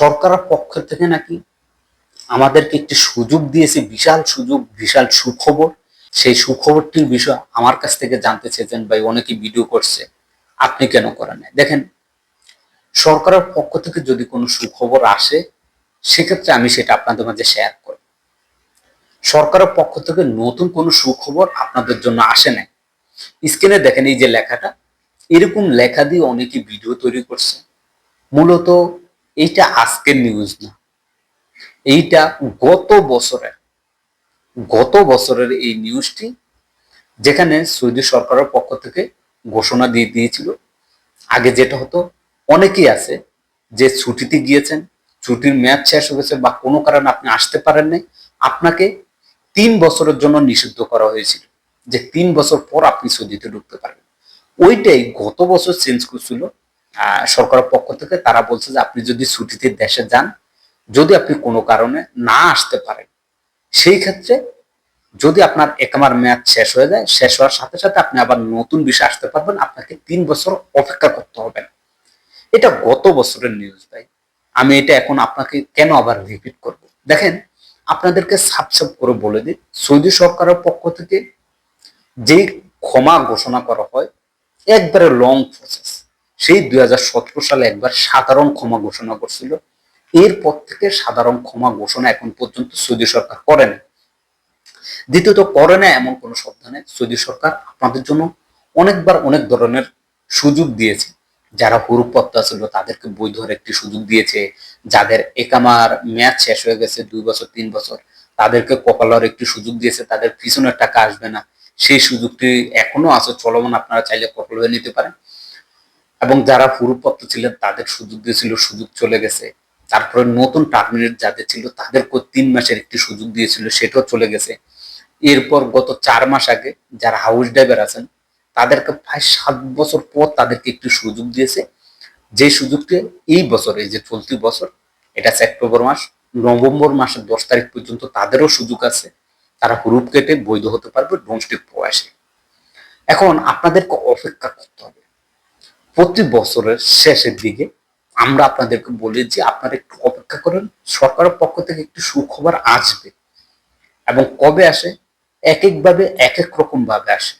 সরকারের পক্ষ থেকে নাকি আমাদেরকে একটি সুযোগ দিয়েছে, বিশাল সুযোগ, বিশাল সুখবর। সেই সুখবরটির বিষয় আমার কাছ থেকে জানতে চেয়েছেন ভাই, অনেকে ভিডিও করছে। আপনি কেন করেন? দেখেন, সরকারের পক্ষ থেকে যদি কোনো সুখবর আসে, সেক্ষেত্রে আমি সেটা আপনাদের মাঝে শেয়ার করি সরকারের পক্ষ থেকে নতুন কোনো সুখবর আপনাদের জন্য আসে নাই। স্ক্রিনে দেখেন এই যে লেখাটা, এরকম লেখা দিয়ে অনেকে ভিডিও তৈরি করছে। মূলত এইটা আজকের নিউজ না। এইটা গত বছরের গত বছরের এই নিউজটি যেখানে সৌদি সরকারের পক্ষ থেকে ঘোষণা দিয়ে দিয়েছিল। আগে যেটা হতো, অনেকেই আছে যে ছুটিতে গিয়েছেন, ছুটির মেয়াদ শেষ হয়েছে বা কোনো কারণে আপনি আসতে পারেন নাই, আপনাকে তিন বছরের জন্য নিষিদ্ধ করা হয়েছিল, যে তিন বছর পর আপনি সৌদিতে ঢুকতে পারবেন। ওইটাই গত বছর চেঞ্জ করছিল সরকারের পক্ষ থেকে তারা বলছে যে আপনি যদি ছুটিতে দেশে যান, যদি আপনি কোনো কারণে না আসতে পারেন, সেই ক্ষেত্রে যদি আপনার একামার মেয়াদ শেষ হয়ে যায়, শেষ হওয়ার সাথে সাথে আপনি আবার নতুন বিষয় আসতে পারবেন, আপনাকে তিন বছর অপেক্ষা করতে হবে। না এটা গত বছরের নিউজ ভাই। আমি এটা এখন আপনাকে কেন আবার রিপিট করব? দেখেন, আপনাদেরকে সাপ করে বলে দিই, সৌদি সরকারের পক্ষ থেকে যে ক্ষমা ঘোষণা করা হয়, একবারে লং প্রসেস সেই দুই হাজার সতেরো সালে একবার সাধারণ ক্ষমা ঘোষণা করছিল। এরপর থেকে সাধারণ ক্ষমা ঘোষণা এখন পর্যন্ত সৌদি সরকার করেনি দ্বিতীয়ত, করে না এমন কোনো শব্দ নেই। সৌদি সরকার আপনাদের জন্য অনেকবার অনেক ধরনের সুযোগ দিয়েছে। যারা হুরুপত্তা ছিল, তাদেরকে বৈধর একটি সুযোগ দিয়েছে। যাদের একামার মেয়াদ শেষ হয়ে গেছে দুই বছর, তিন বছর, তাদেরকে কপালার একটি সুযোগ দিয়েছে। তাদের পিছনের টাকা আসবে না। সেই সুযোগটি এখনও আছে, চলমান। আপনারা চাইলে কপাল হয়ে নিতে পারেন। এবং যারা হুরুপত্র ছিলেন, তাদের সুযোগ দিয়েছিল, সুযোগ চলে গেছে। তারপরে নতুন টার্মিনেট যাদের ছিল তাদেরকে তিন মাসের একটি সুযোগ দিয়েছিল, সেটাও চলে গেছে। এরপর গত চার মাস আগে যারা হাউস ড্রাইভার আছেন, তাদেরকে প্রায় সাত বছর পর তাদেরকে একটি সুযোগ দিয়েছে। যে সুযোগটি এই বছর, এই যে চলতি বছর, এটা সেপ্টেম্বর মাস, নভেম্বর মাসের দশ তারিখ পর্যন্ত তাদেরও সুযোগ আছে। তারা হুরুপ কেটে বৈধ হতে পারবে ডোমস্টিক প্রয়াসে। এখন আপনাদেরকে অপেক্ষা করতে হবে। প্রতি বছরের শেষের দিকে আমরা আপনাদেরকে বলি যে আপনারা একটু অপেক্ষা করেন, সরকারের পক্ষ থেকে একটু সুখবর আসবে এবং কবে আসে? এক একভাবে এক এক রকম ভাবে আসে।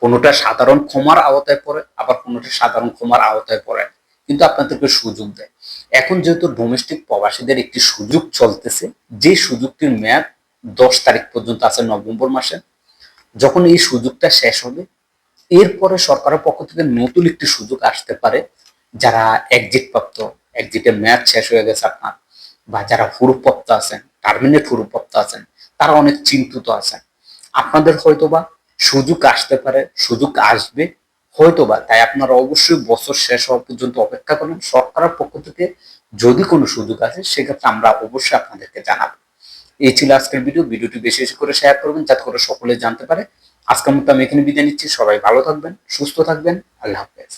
কোনোটা সাধারণ ক্ষমার আওতায় পড়ে, আবার কোনোটা সাধারণ ক্ষমার আওতায় পড়ে। কিন্তু আপনাদেরকে সুযোগ দেয়। এখন যেহেতু ডোমেস্টিক প্রবাসীদের একটি সুযোগ চলতেছে, যে সুযোগটির মেয়াদ দশ তারিখ পর্যন্ত আছে নভেম্বর মাসে, যখন এই সুযোগটা শেষ হবে এরপরে সরকারের পক্ষ থেকে নতুন একটি সুযোগ আসতে পারে, যারা এক্সিট প্রাপ্ত এক্সিটের মেয়াদ শেষ হয়ে গেছে আপনার, বা যারা হুরুপ্রাপ্ত আছেন টার্মিনেট হুরুপ্রাপ্ত আছেন, তারা অনেক চিন্তিত আছেন। আপনাদের হয়তোবা সুযোগ আসতে পারে, সুযোগ আসবে, হয়তোবা, তাই আপনারা অবশ্যই বছর শেষ হওয়া পর্যন্ত অপেক্ষা করেন। সরকারের পক্ষ থেকে যদি কোনো সুযোগ আসে, সেক্ষেত্রে আমরা অবশ্যই আপনাদেরকে জানাব। এই ছিল আজকের ভিডিও ভিডিওটি বেশি বেশি করে শেয়ার করবেন, যাতে করে সকলে জানতে পারে আজকের মতো আমি এখানে বিদায় নিচ্ছি। সবাই ভালো থাকবেন সুস্থ থাকবেন। আল্লাহ হাফেজ।